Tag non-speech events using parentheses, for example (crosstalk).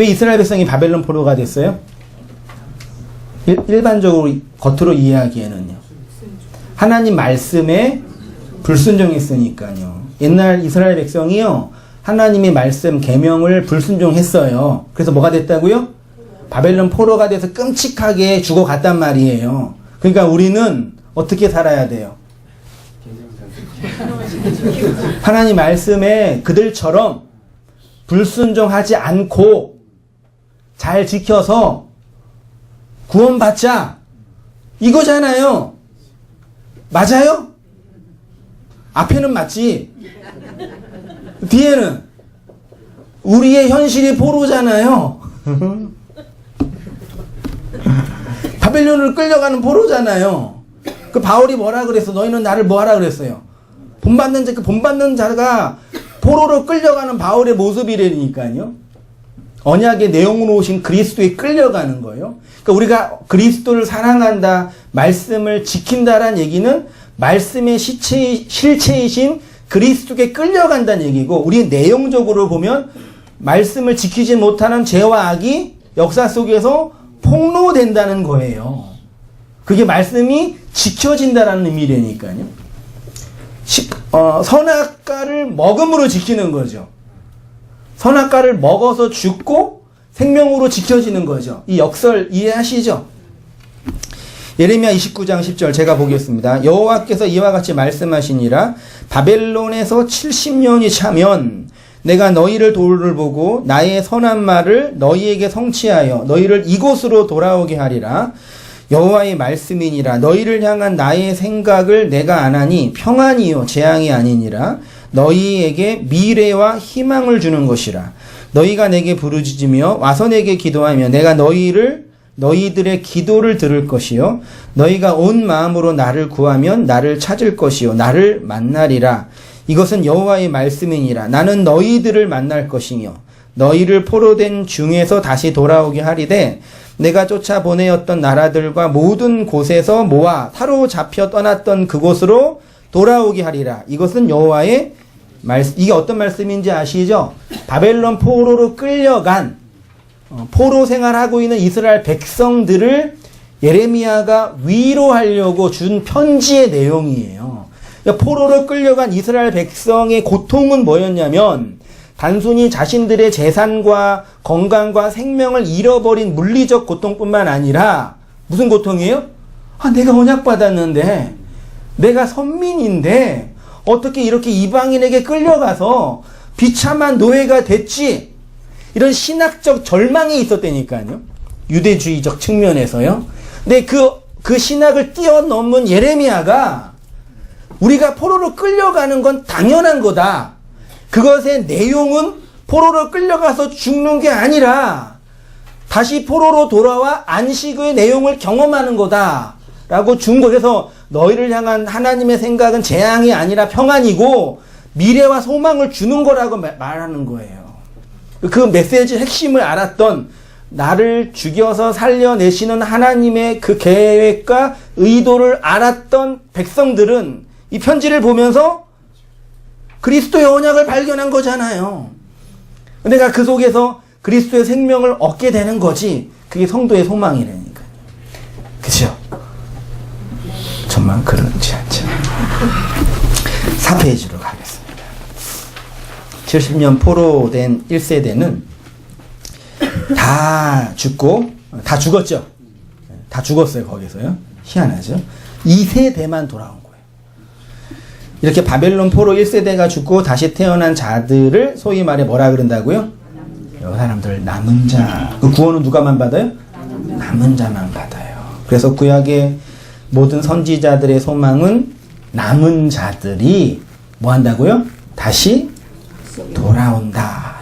왜 이스라엘 백성이 바벨론 포로가 됐어요? 일, 반적으로 겉으로 이해하기에는요. 하나님 말씀에 불순종했으니까요. 옛날 이스라엘 백성이요. 하나님의 말씀 계명을 불순종했어요. 그래서 뭐가 됐다고요? 바벨론 포로가 돼서 끔찍하게 죽어갔단 말이에요. 그러니까 우리는 어떻게 살아야 돼요? 하나님 말씀에 그들처럼 불순종하지 않고 잘 지켜서 구원받자. 이거잖아요. 맞아요? 앞에는 맞지. 뒤에는 우리의 현실이 포로잖아요. (laughs) 바벨론을 끌려가는 포로잖아요. 그 바울이 뭐라 그랬어? 너희는 나를 뭐하라 그랬어요? 본받는 자, 그 본받는 자가 포로로 끌려가는 바울의 모습이라니까요. 언약의 내용으로 오신 그리스도에 끌려가는 거예요. 그러니까 우리가 그리스도를 사랑한다, 말씀을 지킨다라는 얘기는 말씀의 시체, 실체이신 그리스도께 끌려간다는 얘기고, 우리 내용적으로 보면 말씀을 지키지 못하는 죄와 악이 역사 속에서 폭로된다는 거예요. 그게 말씀이 지켜진다라는 의미라니까요. 시- 어, 선악과를 먹음으로 지키는 거죠. 선악과를 먹어서 죽고 생명으로 지켜지는 거죠. 이 역설 이해하시죠? 예레미야 29장 10절 제가 보겠습니다. 여호와께서 이와 같이 말씀하시니라 바벨론에서 70년이 차면 내가 너희를 도를 보고 나의 선한 말을 너희에게 성취하여 너희를 이곳으로 돌아오게 하리라. 여호와의 말씀이니라 너희를 향한 나의 생각을 내가 안하니 평안이요 재앙이 아니니라 너희에게 미래와 희망을 주는 것이라. 너희가 내게 부르짖으며 와서 내게 기도하며 내가 너희를 너희들의 기도를 들을 것이요. 너희가 온 마음으로 나를 구하면 나를 찾을 것이요. 나를 만나리라. 이것은 여호와의 말씀이니라. 나는 너희들을 만날 것이며 너희를 포로된 중에서 다시 돌아오게 하리되 내가 쫓아 보내었던 나라들과 모든 곳에서 모아 사로잡혀 떠났던 그곳으로 돌아오게 하리라. 이것은 여호와의 말씀. 이게 어떤 말씀인지 아시죠? 바벨론 포로로 끌려간 어, 포로 생활하고 있는 이스라엘 백성들을 예레미야가 위로하려고 준 편지의 내용이에요. 그러니까 포로로 끌려간 이스라엘 백성의 고통은 뭐였냐면 단순히 자신들의 재산과 건강과 생명을 잃어버린 물리적 고통뿐만 아니라 무슨 고통이에요? 아, 내가 언약 받았는데 내가 선민인데 어떻게 이렇게 이방인에게 끌려가서 비참한 노예가 됐지? 이런 신학적 절망이 있었다니까요. 유대주의적 측면에서요. 근데 그, 그 신학을 뛰어넘은 예레미야가 우리가 포로로 끌려가는 건 당연한 거다. 그것의 내용은 포로로 끌려가서 죽는 게 아니라 다시 포로로 돌아와 안식의 내용을 경험하는 거다. 라고 준 거에서 너희를 향한 하나님의 생각은 재앙이 아니라 평안이고 미래와 소망을 주는 거라고 마- 말하는 거예요. 그 메시지 핵심을 알았던 나를 죽여서 살려내시는 하나님의 그 계획과 의도를 알았던 백성들은 이 편지를 보면서 그리스도의 언약을 발견한 거잖아요. 내가 그 속에서 그리스도의 생명을 얻게 되는 거지. 그게 성도의 소망이라니까. 그죠? 정말 그런지 않죠. 4페이지로 가겠습니다. 70년 포로 된 1세대는 다 죽고, 다 죽었죠? 다 죽었어요, 거기서요. 희한하죠? 2세대만 돌아온 거예요. 이렇게 바벨론 포로 1세대가 죽고 다시 태어난 자들을 소위 말해 뭐라 그런다고요? 이 사람들 남은 자. 그 구원은 누가만 받아요? 남은 자만 받아요. 그래서 구약의 모든 선지자들의 소망은 남은 자들이 뭐 한다고요? 다시 돌아온다.